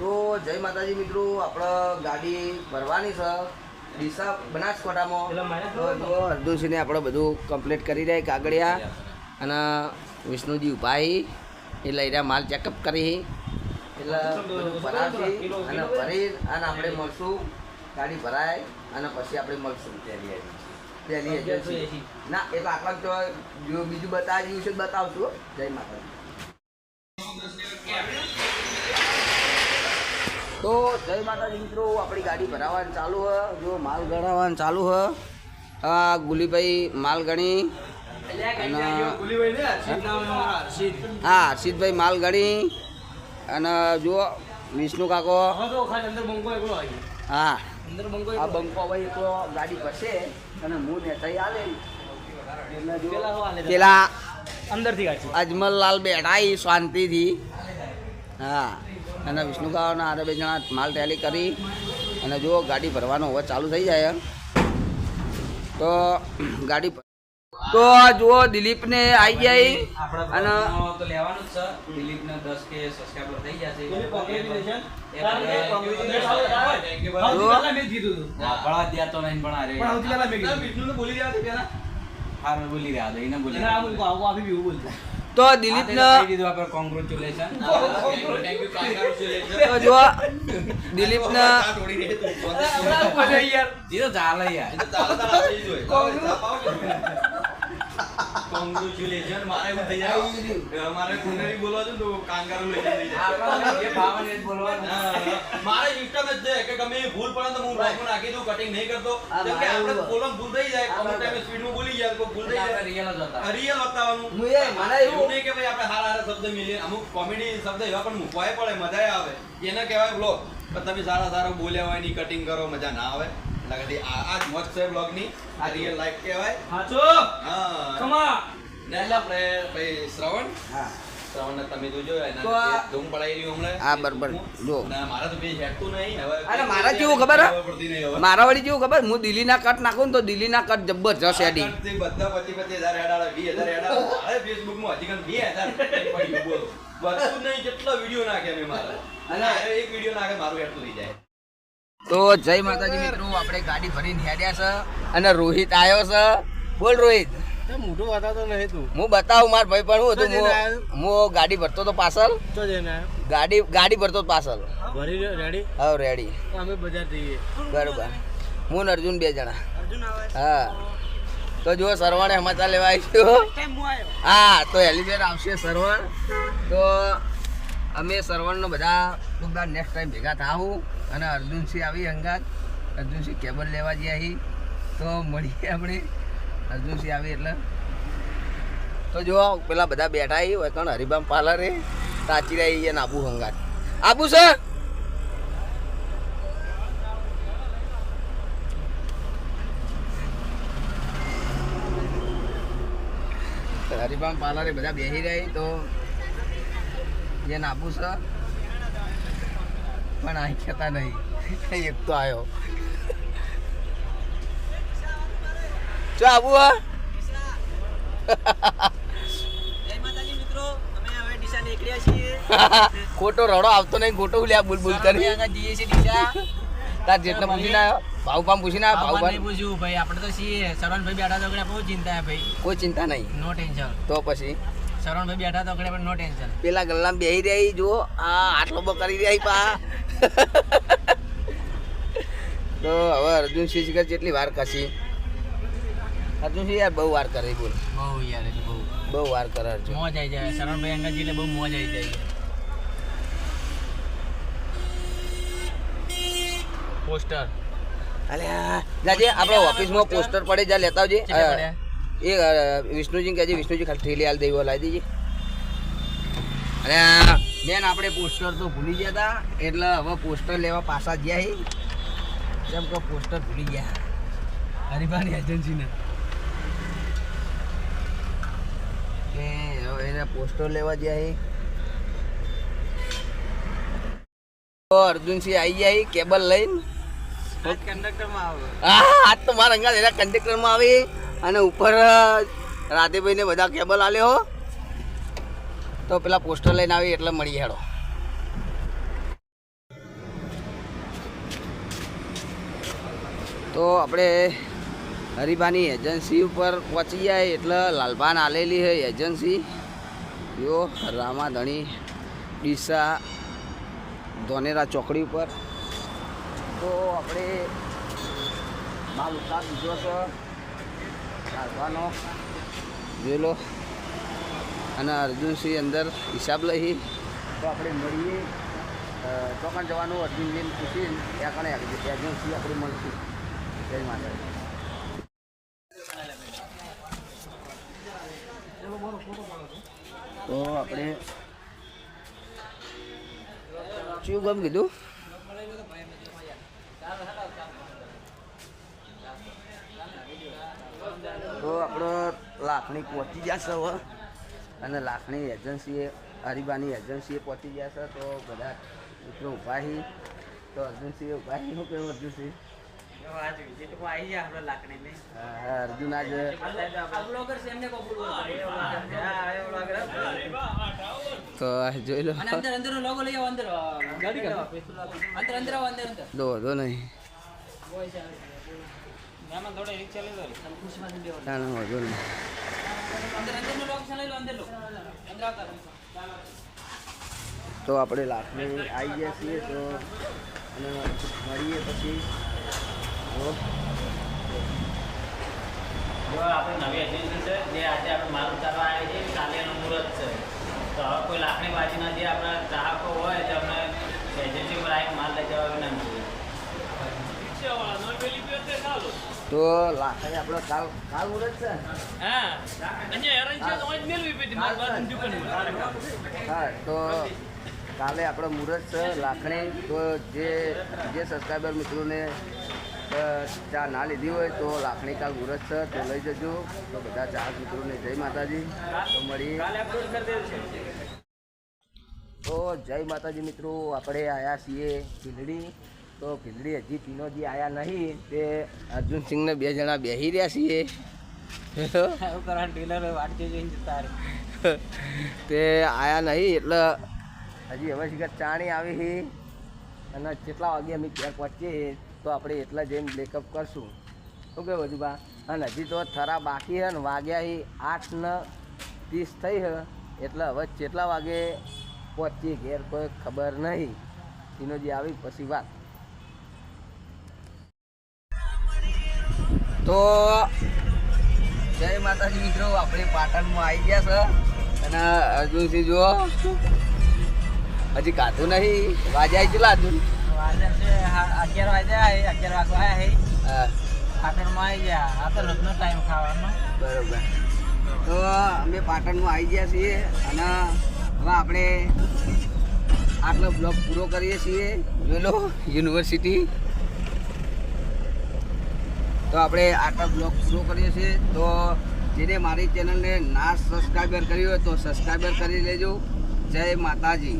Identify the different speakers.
Speaker 1: તો જય માતાજી મિત્રો આપણે ગાડી ભરવાની છે. ડીસા બનાસકાંઠામાં. તો જો આપણે બધું કમ્પ્લીટ કરી રહ્યા કાગળિયા અને વિષ્ણુજી ઉપાઈ એ લઈ રહ્યા માલ ચેકઅપ કરી. એટલે બધું ભરાવશી અને ભરી અને આપણે મળશું. ગાડી ભરાય અને પછી આપણે મળશું. પહેલી એજન્સી ના એ તો આટલા જો બીજું બતાવી છે બતાવશું જય માતાજી. તો જય માતાજી મિત્રો આપણી ગાડી ભરાવાનું ચાલુ હ. જો માલ ગણાવવાનું ચાલુ હ. આ ગુલીભાઈ માલ ગણી અને હા હર્ષિતભાઈ માલ ગણી અને જો વિષ્ણુ કાકો. હા. આ બંકો ભાઈ તો ગાડી ભરશે અને હું નેતાઈ આલે એટલે જો પેલા
Speaker 2: અંદરથી અજમલ
Speaker 1: લાલ બેઠા શાંતિથી. હા. અને વિષ્ણુકાળાના આરે બે જણા માલ ટેલી કરી અને જો ગાડી ભરવાનો હવે ચાલુ થઈ જાય તો ગાડી તો જુઓ દિલીપને આવી જાય અને
Speaker 3: તો લેવાનું જ છે દિલીપને 10 કે સબસ્ક્રાઇબર થઈ જશે હા, ભળવા દ્યા તો નહીં પણ અરે હારું બોલી રહ્યા હતા, એને બોલી રહ્યા.
Speaker 1: તો દિલીપને
Speaker 3: આ તે કહી દીધું આપણે
Speaker 4: Congratulations. મારે એવું થઈ જાય. મારે કુંડળી બોલવા છે તો કાંગારો લઈ જાય.
Speaker 3: આપણે જે ભાવે જ બોલવાનું.
Speaker 4: મારે system જ છે કે ગમે ભૂલ પડે તો હું માં નાખી દઉં, કટિંગ નહીં કરતો. કેમ કે આપણે
Speaker 1: એવું.
Speaker 4: ભૂલ થઈ જાય, અમુક ટાઈમે speed માં બોલી જાય, તો ભૂલ થઈ જાય.
Speaker 3: રિયલ જ હતા.
Speaker 4: રિયલ બતાવવાનું.
Speaker 1: હું એ મને
Speaker 4: એવું નહીં કે ભાઈ આપણે હાર હારા શબ્દ મિલે અમુક કોમેડી શબ્દ એવા પણ મૂકવાય પડે, મજા આવે. એને કહેવાય બ્લોગ પણ તમે સારા સારા બોલ્યા હોયની કટિંગ કરો મજા ના આવે એટલે આ આ મોજ છે બ્લોગની આ રિયલ લાઈફ કહેવાય. હા. ને એટલે આપણે ભાઈ શ્રવણ.
Speaker 1: હા.
Speaker 4: શ્રવણને તમે જોજો એના
Speaker 1: તો
Speaker 4: ધૂમ પડાઈ રહ્યું હમણાં.
Speaker 1: હા, બરાબર. જો.
Speaker 4: ના, મારા તો બે હેડતું નહીં. હવે
Speaker 1: અરે મારા કેવું ખબર મારા વાળી કેવું ખબર? હું દિલ્હીના કટ નાખું ને તો દિલ્હીના કટ જબરજસ્ત એડિંગ
Speaker 4: બધા પતિ પતિ હજાર હેડ વી હજાર હેડ અરે ફેસબુકમાં હજી કાંઈ બે હજાર પડ્યું, બોલો. બધું નહીં કેટલા વીડિયો નાખે મેં મારા. અને એક વીડિયો નાખે મારું હેડતું થઈ જાય.
Speaker 1: તો જય માતાજી મિત્રો આપણે ગાડી ભરીને હેડ્યા છે અને રોહિત આવ્યો છે. બોલ રોહિત.
Speaker 2: મોટું બતાવતો નહીં તું.
Speaker 1: હું બતાવું માર ભાઈ પણ હું હતું? હું ગાડી ભરતો તો પાછળ.
Speaker 2: તો જઈને
Speaker 1: ગાડી ગાડી ભરતો તો પાછળ.
Speaker 2: ભરી રેડી
Speaker 1: હા રેડી
Speaker 2: અમે બજાર જઈએ.
Speaker 1: બરોબર. હું ને અર્જુન બે જણા. હા. તો જો સરવાણે સમાચાર લેવા આવીશું હા તો એલિવેટ આવશે સરવણ. તો અમે સરવણનો બધા બધા નેક્સ્ટ ટાઈમ ભેગા થાવું અને અર્જુનસિંહ આવી અંગાત અર્જુનસિંહ કેબલ લેવા જઈએ તો મળીએ આપણે. અર્જુનસિંહ આવી એટલે. તો જો, પેલા બધા બેઠા અહીં હોય હરિભામ પાર્લરે તાચી રહી છે આબુ હંગાત. આબુ સર હરિભામ પાર્લરે બધા બેસી રહી તો જે નાબુ છે. પણ અહીં કહેતા નહીં. એક તો આવ્યો ચો આબુ હા. ખોટો રડો આવતો નહીં ખોટો લે બુલબુલ બુલ કરી. તાર જેટલો પૂછી ના ભાવ પામ પૂછી ના ભાવ પામ
Speaker 2: ભાઈ. આપણે તો છીએ. શરણભાઈ બેઠા તો બહુ ચિંતા ભાઈ
Speaker 1: કોઈ ચિંતા નહીં.
Speaker 2: નો ટેન્શન
Speaker 1: તો પછી?
Speaker 2: શરણભાઈ બેઠા તો પણ નો ટેન્શન
Speaker 1: પેલા ગલ્લામાં બેહી રહી જુઓ આ આટલો બો કરી રહી પા. તો હવે અર્જુન સિંહ શિખર જેટલી વાર કશી અર્જુન સિંહ યાર બહુ વાર કરે બોલ.
Speaker 2: બહુ યાર એટલે બહુ.
Speaker 1: બહુ વાર કરે અર્જુન.
Speaker 2: મોજ આવી જાય. શરણભાઈ અંગાજી એટલે બહુ મોજ આવી જાય. પોસ્ટર.
Speaker 1: અલ્યા જાજે આપણે ઓફિસમાં પોસ્ટર પડે જા લેતા આવજે? એ વિષ્ણુજી કહેજે વિષ્ણુજી ખાલી થેલી હાલ દેવો લાવી દેજે. અને બેન આપણે પોસ્ટર તો ભૂલી ગયા હતા એટલે હવે પોસ્ટર લેવા પાછા ગયા કેમ કે પોસ્ટર ભૂલી ગયા.
Speaker 2: હરિભાની એજન્સીને.
Speaker 1: કે હવે એને પોસ્ટર લેવા ગયા તો અર્જુનસિંહ આવી ગયા કેબલ લઈને.
Speaker 2: કંડક્ટરમાં આવે.
Speaker 1: હા આજ તો મારા અંગાત એના કંડક્ટરમાં આવી. અને ઉપર રાધેભાઈને બધા કેબલ આવ્યો હો. તો પેલા પોસ્ટર લઈને આવી, એટલે મળી હેડો. તો આપણે હરીબાની એજન્સી ઉપર પહોંચી જાય એટલે લાલબાન આલેલી છે એજન્સી યો, રામાધણી, ડીસા, ધોનેરા ચોકડી ઉપર. તો આપણે માલ ઉતાર દીધો છે. લાલભાનો જોઈ અને અર્જુનસિંહ અંદર હિસાબ લઈ. તો આપણે મળીએ. ચોકણ જવાનું અર્જુનજીને પૂછીને ત્યાં કણે એજન્સી આપણે મળશું. જય માતાજી. તો આપણે શું ગમ કીધું તો આપણો લાખણી પહોંચી જશે હવે અને લાખણી એજન્સીએ હરિબાની એજન્સીએ પહોંચી ગયા છે તો બધા મિત્રો ઊભા હી. તો અર્જુનસિંહ ઊભા હી શું કહેવું અર્જુનસિંહ? અર્જુન આજ તો આ જોઈ લો.
Speaker 2: અંદર અંદર લોગો લઈ આવો અંદર. ગાડી અંદર અંદર આવો અંદર અંદર
Speaker 1: દો દો નહીં તો આપણે લાખણી આવી ગયા છીએ તો અને મળીએ પછી. તો
Speaker 5: આપણે નવી એજન્સી છે જે આજે આપણે માલ ઉતારવા આવ્યા છે કાલે એનું મુહૂર્ત છે. તો હવે કોઈ લાકડી બાજીના જે આપણા ગ્રાહકો હોય તે અમને એજન્સી પર આવીને માલ લઈ જવા વિનંતી
Speaker 1: તો લાખણી આપણો કાલ કાલ મુહૂર્ત છે ને? હા તો કાલે આપણો મુરત છે લાખણી. તો જે જે સબસ્ક્રાઈબર મિત્રોને ચા ના લીધી હોય તો લાખણી કાલ મુરત છે તો લઈ જજો. તો બધા ચાહક મિત્રોને જય માતાજી. તો મળીએ. તો જય માતાજી મિત્રો આપણે આવ્યા છીએ ભીલડી તો ભીલડી હજી ટીનોજી આવ્યા નહીં તે અર્જુનસિંહને બે જણા બેસી રહ્યા છીએ. તે આયા નહીં એટલે હજી હવે શીખર ચાણી આવી છે. અને કેટલા વાગે અમે ક્યાંક પહોંચીએ તો આપણે એટલા જઈને બ્રેકઅપ કરશું. શું કહે બા અને હજી તો થરા બાકી છે ને વાગ્યા હી આઠ ને ત્રીસ થઈ છે. એટલે હવે કેટલા વાગે પહોંચીએ ઘેર કોઈ ખબર નહીં. ટીનોજી આવી પછી વાત. તો જય માતાજી મિત્રો આપણે પાટણમાં આવી ગયા છે. અને અર્જુનસિંહ જુઓ. હજી કાધું નહીં. અર્જુન
Speaker 2: વાજે છે હા, અગિયાર વાગ્યા અગિયાર વાગવા આવ્યા પાટણમાં આવી ગયા. આ તો રોજનો ટાઈમ ખાવાનો.
Speaker 1: બરોબર. તો અમે પાટણમાં આવી ગયા છીએ અને હવે આપણે આટલો બ્લોગ પૂરો કરીએ છીએ. જોઈ લો યુનિવર્સિટી તો આપણે આટલા બ્લોગ પૂરો કરીએ છીએ. તો જેને મારી ચેનલને ના સબસ્ક્રાઈબર કરી હોય તો સબસ્ક્રાઈબર કરી લેજો. જય માતાજી.